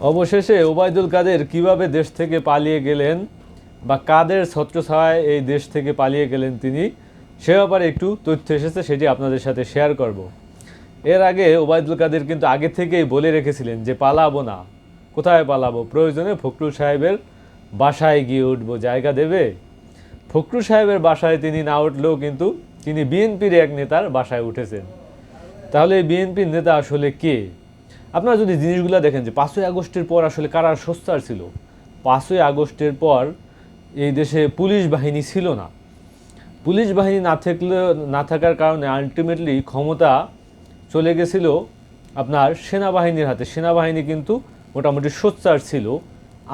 অবশেষে ওবায়দুল কাদের কীভাবে দেশ থেকে পালিয়ে গেলেন বা কাদের ছত্রছায়ায় এই দেশ থেকে পালিয়ে গেলেন তিনি, সে ব্যাপারে একটু তথ্য এসেছে, সেটি আপনাদের সাথে শেয়ার করব। এর আগে ওবায়দুল কাদের কিন্তু আগে থেকেই বলে রেখেছিলেন যে পালাবো না। কোথায় পালাবো? প্রয়োজনে ফখরুল সাহেবের বাসায় গিয়ে উঠবো। জায়গা দেবে? ফখরুল সাহেবের বাসায় তিনি না উঠলেও কিন্তু তিনি বিএনপির এক নেতার বাসায় উঠেছেন। তাহলে এই বিএনপির নেতা আসলে কে? আপনারা যদি জিনিসগুলো দেখেন যে পাঁচই আগস্টের পর আসলে কারা সোচ্চার ছিল? পাঁচই আগস্টের পর এই দেশে পুলিশ বাহিনী ছিল না। পুলিশ বাহিনী না থাকলে, না থাকার কারণে আলটিমেটলি ক্ষমতা চলে গেছিল আপনার সেনাবাহিনীর হাতে। সেনাবাহিনী কিন্তু মোটামুটি সোচ্চার ছিল।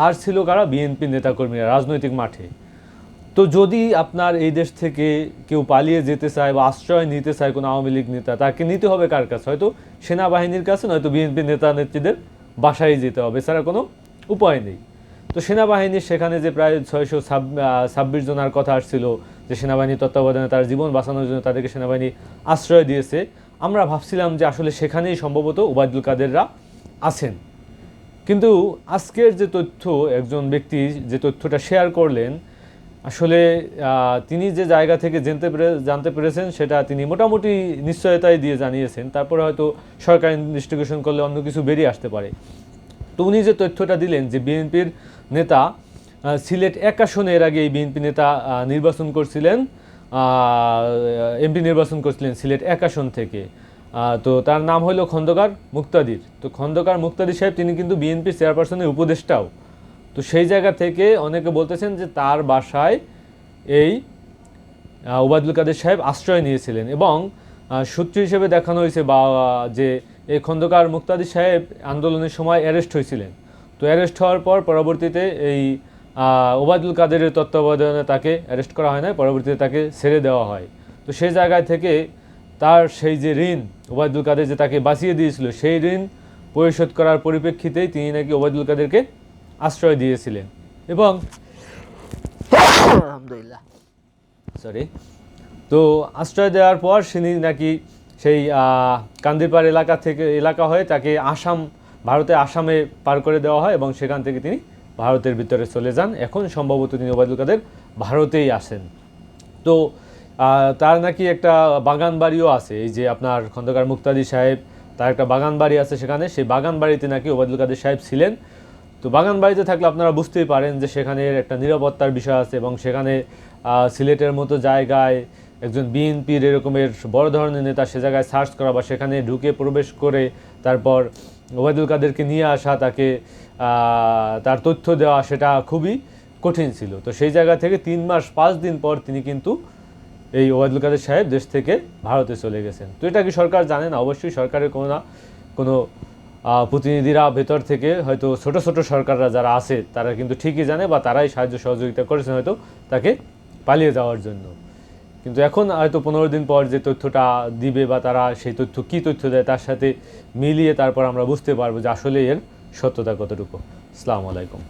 আর ছিল কারা? বিএনপি নেতাকর্মীরা রাজনৈতিক মাঠে। তো যদি আপনার এই দেশ থেকে কেউ পালিয়ে যেতে চায় বা আশ্রয় নিতে চায় কোনো আওয়ামী লীগ নেতা, তাকে নিতে হবে কার কাছে? হয়তো সেনাবাহিনীর কাছে, নয়তো বিএনপি নেতা নেত্রীদের বাসায় যেতে হবে, এছাড়া কোনো উপায় নেই। তো সেনাবাহিনীর সেখানে যে প্রায় ছয়শো ছাব্বিশ জনার কথা আসছিল যে সেনাবাহিনীর তত্ত্বাবধানে তার জীবন বাঁচানোর জন্য তাদেরকে সেনাবাহিনী আশ্রয় দিয়েছে, আমরা ভাবছিলাম যে আসলে সেখানেই সম্ভবত ওবায়দুল কাদেররা আছেন। কিন্তু আজকের যে তথ্য, একজন ব্যক্তি যে তথ্যটা শেয়ার করলেন আসলে তিনি যে জায়গা থেকে জানতে পেরে, জানতে পেরেছেন সেটা তিনি মোটামুটি নিশ্চয়তায় দিয়ে জানিয়েছেন। তারপরে হয়তো সরকার ইনভেস্টিগেশন করলে অন্য কিছু বেরিয়ে আসতে পারে। তো উনি যে তথ্যটা দিলেন যে বিএনপির নেতা সিলেট এক আসনে এর আগে এই বিএনপি নেতা নির্বাচন করছিলেন এমপি নির্বাচন করছিলেন সিলেট এক আসন থেকে। তো তার নাম হলো খন্দকার মুক্তাদির। তো খন্দকার মুক্তাদির সাহেব, তিনি কিন্তু বিএনপির চেয়ারপারসনের উপদেষ্টাও। তো সেই জায়গা থেকে অনেকে বলতেছেন যে তার বাসায় এই ওবায়দুল কাদের সাহেব আশ্রয় নিয়েছিলেন এবং সূত্র হিসেবে দেখানো হয়েছে বা, যে এই খন্দকার মুক্তাদি সাহেব আন্দোলনের সময় অ্যারেস্ট হয়েছিলেন। তো অ্যারেস্ট হওয়ার পর পরবর্তীতে এই ওবায়দুল কাদেরের তত্ত্বাবধানে তাকে অ্যারেস্ট করা হয় না পরবর্তীতে তাকে ছেড়ে দেওয়া হয়। তো সেই জায়গায় থেকে তার সেই যে ঋণ ওবায়দুল কাদের যে তাকে বাঁচিয়ে দিয়েছিল, সেই ঋণ পরিশোধ করার পরিপ্রেক্ষিতেই তিনি নাকি ওবায়দুল কাদেরকে আশ্রয় দিয়েছিলেন এবং আলহামদুলিল্লাহ। সরি তো আশ্রয় দেওয়ার পর তিনি নাকি সেই আহ, কান্দিরপাড় এলাকা থেকে এলাকা হয়ে তাকে আসাম ভারতে আসামে পার করে দেওয়া হয় এবং সেখান থেকে তিনি ভারতের ভিতরে চলে যান। এখন সম্ভবত তিনি ওবায়দুল কাদের ভারতেই আসেন তো তার নাকি একটা বাগান বাড়িও আছে। এই যে আপনার খন্দকার মুক্তাদি সাহেব তার একটা বাগান বাড়ি আছে সেখানে। সেই বাগান বাড়িতে নাকি ওবায়দুল কাদের সাহেব ছিলেন। তো বাগান বাড়িতে থাকলে আপনারা বুঝতেই পারেন যে সেখানে একটা নিরাপত্তার বিষয় আছে এবং সেখানে সিলেটের মতো জায়গায় একজন বিএনপির এরকমের বড় ধরনের নেতা সে জায়গায় সার্চ করা বা সেখানে ঢুকে প্রবেশ করে তারপর ওবায়দুল কাদেরকে নিয়ে আসা, তাকে তার তথ্য দেওয়া সেটা খুবই কঠিন ছিল। তো সেই জায়গা থেকে তিন মাস, পাঁচ দিন পর তিনি কিন্তু এই ওবায়দুল কাদের সাহেব দেশ থেকে ভারতে চলে গেছেন। তো এটা কি সরকার জানে না? অবশ্যই সরকারের কোনো না, কোনো প্রতিনিধিরা ভেতর থেকে হয়তো ছোট ছোট সরকাররা যারা আছে, তারা কিন্তু ঠিকই জানে বা তারাই সাহায্য সহযোগিতা করেছেন হয়তো তাকে পালিয়ে যাওয়ার জন্য। কিন্তু এখন হয়তো পনেরো দিন পর যে তথ্যটা দিবে বা তারা সেই তথ্য কি তথ্য দেয় তার সাথে মিলিয়ে তারপর আমরা বুঝতে পারব যে আসলে এর সত্যতা কতটুকু। আসসালামু আলাইকুম।